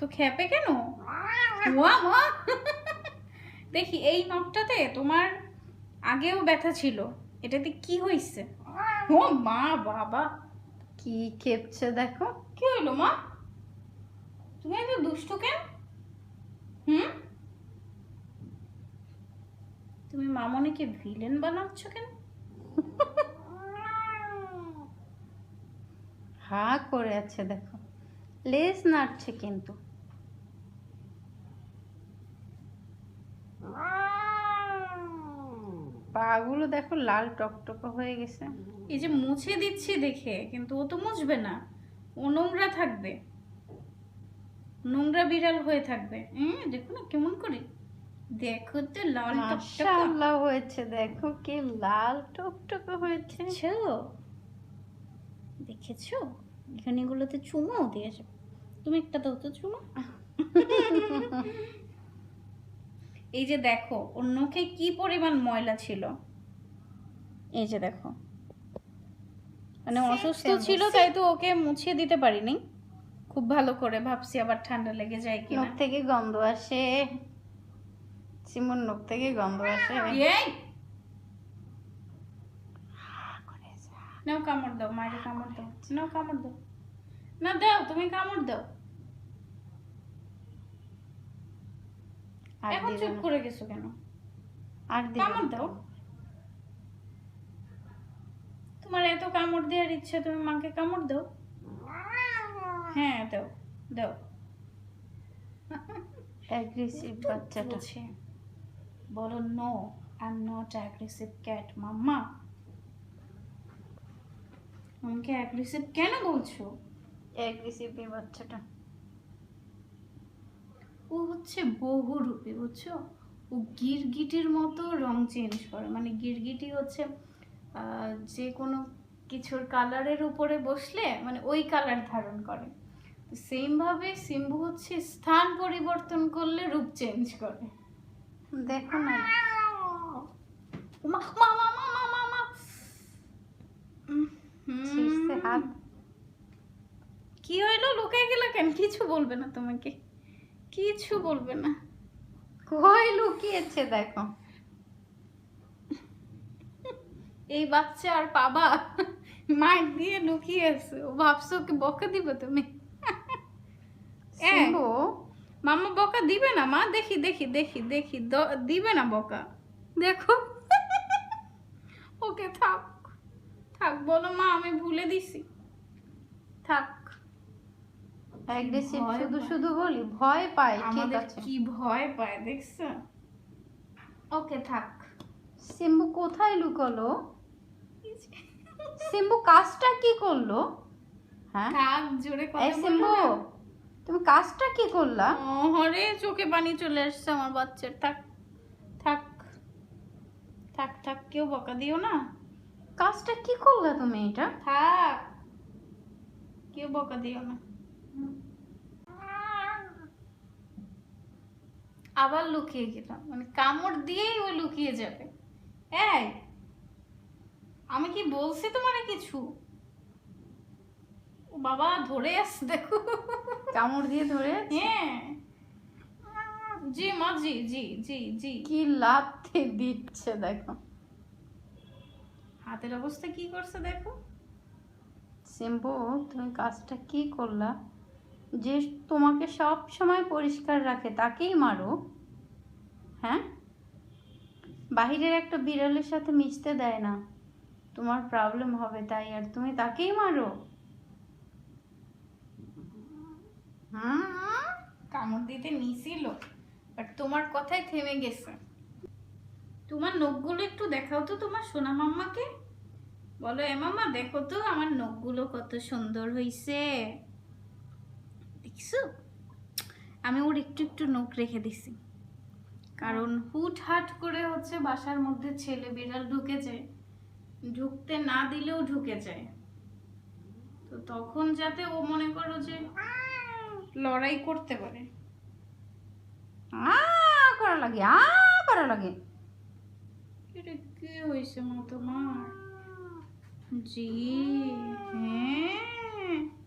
তো খেপে কেন? মা। দেখি এই নখটাতে তোমার আগেও ব্যথা ছিল। এটাতে কি হয়েছে ও মা বাবা। কি খেপছে দেখো। কি হলো মা? তুমি এত দুষ্টু কেন? হুম? তুমি মামনিকে ভিলেন বানাচ্ছ কেন? হা করে আছে দেখো। লেজ নাড়ছে কিন্তু। পাগুলো দেখো লাল টকটকে হয়ে গেছে। এই যে মুছে দিচ্ছি দেখে কিন্তু ও তো মুছবে না। ও নোংরা থাকবে। নোংরা বিড়াল হয়ে থাকবে। হ্যাঁ দেখো না কেমন করে। দেখো তো লাল টকটকা। হয়েছে দেখো কি লাল টকটকে হয়েছে। দেখেছ? দেখেছ? এখানে এগুলোতে চুমাও দিয়েছে তুমি একটা দাও তো চুমা। এই যে দেখো ওর নখে কি পরিমাণ ময়লা ছিল? এই যে দেখো। মানে অসুস্থ ছিল তাই তো ওকে মুছিয়ে দিতে পারিনি। খুব ভালো করে ভাবছি আবার ঠান্ডা লেগে যায় নখ থেকে গন্ধ আসে। সিমুর নখ থেকে গন্ধ আসে। এই! নাও কামড় দাও মায়ের কামড় দাও। নাও কামড় দাও। না দাও তুমি কামড় দাও। আর এখন চুপ করে গেছো কেন? আর কামড়। দাও। তোমার এত কামড় দেওয়ার ইচ্ছে তুমি মাকে কামড় দাও। হ্যাঁ দাও দাও। অ্যাগ্রেসিভ বাচ্চাটা। বলো no I am not aggressive cat mamma. আমাকে অ্যাগ্রেসিভ কেন বলছো? অ্যাগ্রেসিভ এই বাচ্চাটা। ও হচ্ছে বহুরূপী বুঝছ? ও গিরগিটির মতো রং চেঞ্জ করে। মানে গিরগিটি হচ্ছে যে কোনো কিছুর কালারের উপরে বসলে মানে ওই কালার ধারণ করে। সেম ভাবে সিম্বু হচ্ছে স্থান পরিবর্তন করলে রূপ চেঞ্জ করে। দেখো না। কি হইল? লুকাই গেল কেন? কিছু বলবে না তোমাকে। কিছু বলবে না। কই লুকিয়েছে দেখো। এই বাচ্চা আর বাবা মাইক দিয়ে লুকিয়ে আছে। ও ভাবছ ওকে বকা দিবে তুমি। মামা বকা দিবে না মা? দেখি দেখি দেখি দেখি। দিবে না বকা? দেখো। ওকে থাক থাক বলো মা আমি ভুলে দিছি। থাক। অ্যাগ্রেসিভ শুধু শুধু বলি ভয় পায় ঠিক আছে কি ভয় পায় দেখছ? ওকে থাক। সিম্বু কোথায় লুকলো? সিম্বু কাজটা কি করল? হ্যাঁ? থাক জোরে কথা সিম্বু তুমি কাজটা কি করলা? হরে চোখে পানি চলে আসছে আমার বাচ্চার। থাক থাক থাক থাক কেউ বকা দিও না। কাজটা কি করলা তুমি এটা? থাক কেউ বকা দিও না। আবার লুকিয়ে গেলাম। মানে কামড় দিয়েই ও লুকিয়ে যাবে। এই আমি কি বলছি তোমার কিছু? ও বাবা ধরে আসছে দেখো। কামড় দিয়ে ধরে হ্যাঁ। জি মা জি জি জি জি। কি লাথি দিচ্ছে দেখো। হাতের অবস্থা কি করছে দেখো? সিম্বু তুমি কাজটা কি করলা? যে তোমাকে সব সময় পরিষ্কার রাখে, তাকেই মারো। হ্যাঁ? বাহিরের একটা বিড়ালের সাথে মিশতে দেয় না। তোমার প্রবলেম হবে তাই, আর তুমি তাকেই মারো। কামড় দিতে নিছিল বাট তোমার কথাই থেমে গেছে। তোমার নখগুলো একটু দেখাও তো তোমার সোনা মাম্মাকে। বলো, এ মাম্মা, দেখো তো আমার নখগুলো কত সুন্দর হইছে। দেখছ আমি ওর একটু একটু নখ রেখে দিছি। কারণ হুট হাট করে হচ্ছে বাসার মধ্যে ছেলে বিড়াল ঢুকে যায়। ঢুকতে না দিলেও ঢুকে যায়। তো তখন যাতে ও মনে করো যে লড়াই করতে পারে। আ করা লাগে, আ করা লাগে। এটা কি হয়েছে মা তোমার জি হ্যাঁ।